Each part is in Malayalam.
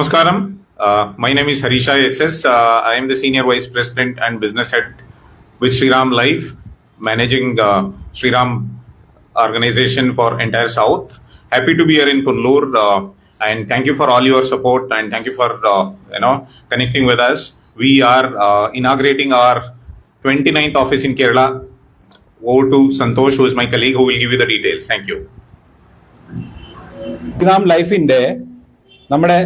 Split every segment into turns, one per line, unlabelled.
Namaskaram. Uh, my name is Harisha SS. Uh, I am the Senior Vice President and Business Head with Sriram Life, managing uh, Sriram organization for entire South. Happy to be here in Punlur, uh, and thank you for all your support and thank you for uh, you know connecting with us. We are uh, inaugurating our 29th office in Kerala. Over to Santosh, who is my colleague, who will give you the details. Thank you.
Sriram Life in there നമ്മുടെ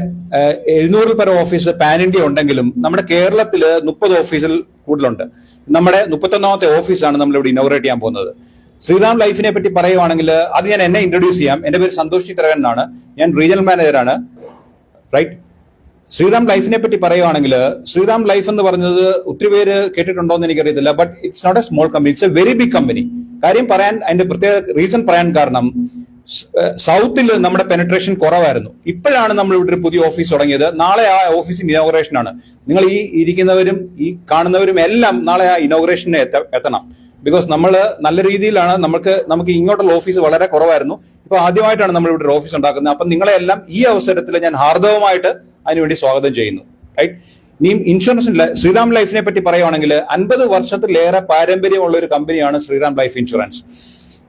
എഴുന്നൂറിൽ പരം ഓഫീസ് പാൻ ഇന്ത്യ ഉണ്ടെങ്കിലും നമ്മുടെ കേരളത്തിൽ മുപ്പത് ഓഫീസിൽ കൂടുതലുണ്ട്. നമ്മുടെ മുപ്പത്തൊന്നാമത്തെ ഓഫീസാണ് നമ്മൾ ഇവിടെ ഇനോഗ്രേറ്റ് ചെയ്യാൻ പോകുന്നത്. ശ്രീറാം ലൈഫിനെ പറ്റി പറയുവാണെങ്കിൽ അത് ഞാൻ എന്നെ ഇൻട്രൊഡ്യൂസ് ചെയ്യാം. എന്റെ പേര് സന്തോഷ് ചിത്രകൻ എന്നാണ്. ഞാൻ റീജിയണൽ മാനേജറാണ് റൈറ്റ് ശ്രീറാം ലൈഫിനെ പറ്റി പറയുവാണെങ്കിൽ ശ്രീറാം ലൈഫ് എന്ന് പറഞ്ഞത് ഒത്തിരി പേര് കേട്ടിട്ടുണ്ടോ എന്ന് എനിക്കറിയത്തില്ല but it's not a small company it's a very big company കാര്യം പറയാൻ അതിന്റെ പ്രത്യേക റീസൺ പറയാൻ കാരണം സൗത്തിൽ നമ്മുടെ പെനട്രേഷൻ കുറവായിരുന്നു. ഇപ്പോഴാണ് നമ്മൾ ഇവിടെ ഒരു പുതിയ ഓഫീസ് തുടങ്ങിയത്. നാളെ ആ ഓഫീസ് ഇനോഗ്രേഷൻ ആണ്. നിങ്ങൾ ഈ ഇരിക്കുന്നവരും ഈ കാണുന്നവരും എല്ലാം നാളെ ആ ഇനോഗ്രേഷന് എത്തണം. ബിക്കോസ് നമ്മൾ നല്ല രീതിയിലാണ് നമുക്ക് നമുക്ക് ഇങ്ങോട്ടുള്ള ഓഫീസ് വളരെ കുറവായിരുന്നു. ഇപ്പൊ ആദ്യമായിട്ടാണ് നമ്മൾ ഇവിടെ ഒരു ഓഫീസ് ഉണ്ടാക്കുന്നത്. അപ്പൊ നിങ്ങളെ എല്ലാം ഈ അവസരത്തിൽ ഞാൻ ഹാർദവമായിട്ട് അതിനുവേണ്ടി സ്വാഗതം ചെയ്യുന്നു. റൈറ്റ് ഇനിയും ഇൻഷുറൻസ് ശ്രീറാം ലൈഫിനെ പറ്റി പറയുവാണെങ്കിൽ അൻപത് വർഷത്തിലേറെ പാരമ്പര്യമുള്ള ഒരു കമ്പനിയാണ് ശ്രീറാം ലൈഫ് ഇൻഷുറൻസ്.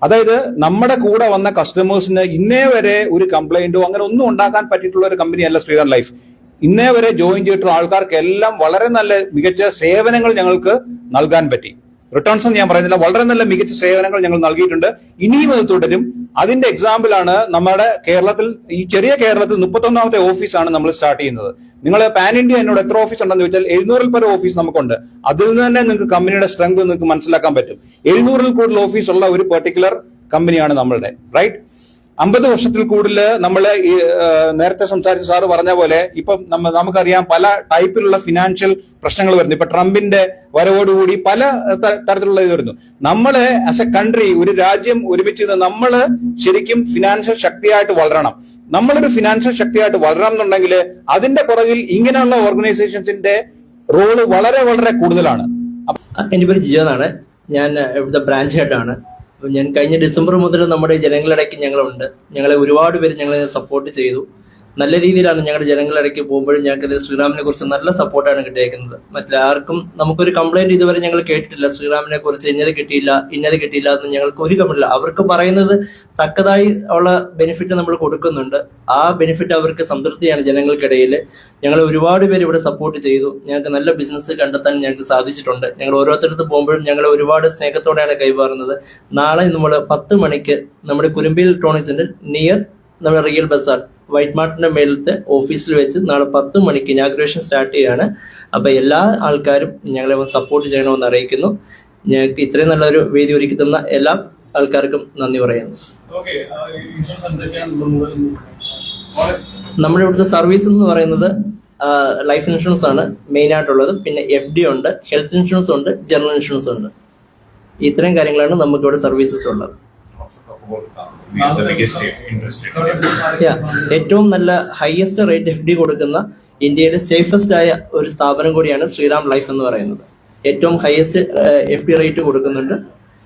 അതായത് നമ്മുടെ കൂടെ വന്ന കസ്റ്റമേഴ്സിന് ഇന്നേ വരെ ഒരു കംപ്ലൈന്റോ അങ്ങനെ ഒന്നും ഉണ്ടാക്കാൻ പറ്റിയിട്ടുള്ള ഒരു കമ്പനിയല്ല ശ്രീറാം ലൈഫ്. ഇന്നേ വരെ ജോയിൻ ചെയ്തിട്ടുള്ള ആൾക്കാർക്കെല്ലാം വളരെ നല്ല മികച്ച സേവനങ്ങൾ ഞങ്ങൾക്ക് നൽകാൻ പറ്റി. റിട്ടേൺസ് ഞാൻ പറയുന്നില്ല. വളരെ നല്ല മികച്ച സേവനങ്ങൾ ഞങ്ങൾ നൽകിയിട്ടുണ്ട്. ഇനിയും അത് തുടരും. അതിന്റെ എക്സാമ്പിൾ ആണ് നമ്മുടെ കേരളത്തിൽ ഈ ചെറിയ കേരളത്തിൽ മുപ്പത്തൊന്നാമത്തെ ഓഫീസാണ് നമ്മൾ സ്റ്റാർട്ട് ചെയ്യുന്നത്. നിങ്ങൾ പാൻ ഇന്ത്യ എന്നോട് എത്ര ഓഫീസ് ഉണ്ടെന്ന് ചോദിച്ചാൽ എഴുന്നൂറിൽ പരം ഓഫീസ് നമുക്കുണ്ട്. അതിൽ നിന്ന് തന്നെ നിങ്ങൾക്ക് കമ്പനിയുടെ സ്ട്രെങ്ത് നിങ്ങൾക്ക് മനസ്സിലാക്കാൻ പറ്റും. എഴുന്നൂറിൽ കൂടുതൽ ഓഫീസ് ഉള്ള ഒരു പെർട്ടിക്കുലർ കമ്പനിയാണ് നമ്മളുടെ. റൈറ്റ് അമ്പത് വർഷത്തിൽ കൂടുതൽ നമ്മൾ നേരത്തെ സംസാരിച്ച സാറ് പറഞ്ഞ പോലെ ഇപ്പം നമ്മ നമുക്കറിയാം പല ടൈപ്പിലുള്ള ഫിനാൻഷ്യൽ പ്രശ്നങ്ങൾ വരുന്നു. ഇപ്പൊ ട്രംപിന്റെ വരവോടുകൂടി പല തരത്തിലുള്ള ഇത് വരുന്നു. നമ്മൾ ആസ് എ കൺട്രി ഒരു രാജ്യം ഒരുമിച്ച് നമ്മൾ ശരിക്കും ഫിനാൻഷ്യൽ ശക്തിയായിട്ട് വളരണം. നമ്മളൊരു ഫിനാൻഷ്യൽ ശക്തിയായിട്ട് വളരണം എന്നുണ്ടെങ്കിൽ അതിന്റെ പുറകിൽ ഇങ്ങനെയുള്ള ഓർഗനൈസേഷൻസിന്റെ റോൾ വളരെ വളരെ കൂടുതലാണ്.
എന്റെ പേര് ജിജോ എന്നാണ്. ഞാൻ ഇവിടുത്തെ ബ്രാഞ്ച് ഹെഡാണ് ഞാൻ കഴിഞ്ഞ ഡിസംബർ മുതൽ നമ്മുടെ ജനങ്ങളിടയ്ക്ക് ഞങ്ങളുണ്ട്. ഞങ്ങളെ ഒരുപാട് പേര് ഞങ്ങളെ സപ്പോർട്ട് ചെയ്തു. നല്ല രീതിയിലാണ് ഞങ്ങളുടെ ജനങ്ങളിടയ്ക്ക് പോകുമ്പോഴും ഞങ്ങൾക്ക് ശ്രീറാമിനെ കുറിച്ച് നല്ല സപ്പോർട്ടാണ് കിട്ടിയേക്കുന്നത്. മറ്റാർക്കും നമുക്കൊരു കംപ്ലൈന്റ് ഇതുവരെ ഞങ്ങൾ കേട്ടിട്ടില്ല. ശ്രീറാമിനെ കുറിച്ച് ഇന്നത് കിട്ടിയില്ല ഇന്നത് കിട്ടിയില്ല എന്ന് ഞങ്ങൾക്ക് ഒരു കംപ്ലൈന്റ് അവർക്ക് പറയുന്നത് തക്കതായി ഉള്ള ബെനിഫിറ്റ് നമ്മൾ കൊടുക്കുന്നുണ്ട്. ആ ബെനിഫിറ്റ് അവർക്ക് സംതൃപ്തിയാണ് ജനങ്ങൾക്കിടയിൽ. ഞങ്ങൾ ഒരുപാട് പേര് ഇവിടെ സപ്പോർട്ട് ചെയ്തു. ഞങ്ങൾക്ക് നല്ല ബിസിനസ് കണ്ടെത്താൻ ഞങ്ങൾക്ക് സാധിച്ചിട്ടുണ്ട്. ഞങ്ങൾ ഓരോരുത്തരത്ത് പോകുമ്പോഴും ഞങ്ങൾ ഒരുപാട് സ്നേഹത്തോടെയാണ് കൈമാറുന്നത്. നാളെ നമ്മൾ പത്ത് മണിക്ക് നമ്മുടെ കുരുമ്പിൽ ടോണിസിന്റെ നിയർ നമ്മുടെ റിയൽ ബസാർ വൈറ്റ് മാർട്ടിന്റെ മേലത്തെ ഓഫീസിൽ വെച്ച് നാളെ പത്ത് മണിക്ക് ഇനാഗ്രേഷൻ സ്റ്റാർട്ട് ചെയ്യാണ്. അപ്പൊ എല്ലാ ആൾക്കാരും ഞങ്ങളെ സപ്പോർട്ട് ചെയ്യണമെന്ന് അറിയിക്കുന്നു. ഞങ്ങൾക്ക് ഇത്രയും നല്ലൊരു വേദി ഒരുക്കി തന്ന എല്ലാ ആൾക്കാർക്കും നന്ദി പറയുന്നു. നമ്മുടെ ഇവിടുത്തെ സർവീസ് എന്ന് പറയുന്നത് ലൈഫ് ഇൻഷുറൻസ് ആണ് മെയിൻ ആയിട്ടുള്ളത്. പിന്നെ എഫ് ഡി ഉണ്ട് ഹെൽത്ത് ഇൻഷുറൻസ് ഉണ്ട് ജനറൽ ഇൻഷുറൻസ് ഉണ്ട്. ഇത്രയും കാര്യങ്ങളാണ് നമുക്കിവിടെ സർവീസസ് ഉള്ളത്. ഏറ്റവും നല്ല ഹയസ്റ്റ് റേറ്റ് എഫ് ഡി കൊടുക്കുന്ന ഇന്ത്യയുടെ സേഫസ്റ്റ് ആയ ഒരു സ്ഥാപനം കൂടിയാണ് ശ്രീറാം ലൈഫ് എന്ന് പറയുന്നത്. ഏറ്റവും ഹയസ്റ്റ് എഫ് ഡി റേറ്റ് കൊടുക്കുന്നുണ്ട്.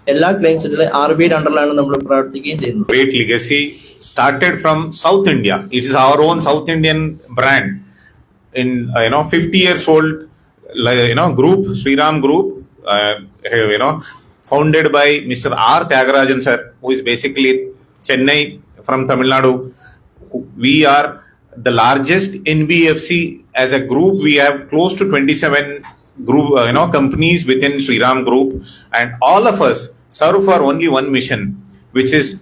എല്ലാ ക്ലെയിംസിലെ ആർ ബി ഐ അണ്ടറിലാണ് നമ്മൾ പ്രവർത്തിക്കുകയും ചെയ്യുന്നത്.
Great legacy started from South India. It is our own South Indian brand. In uh, you know, 50 years old, like, you know, founded by Mr. R. Tyagarajan sir, who is basically Chennai from Tamil Nadu. We are the largest NBFC as a group. We have close to 27 group, uh, you know, companies within Sriram Group, and all of us serve for only one mission, which is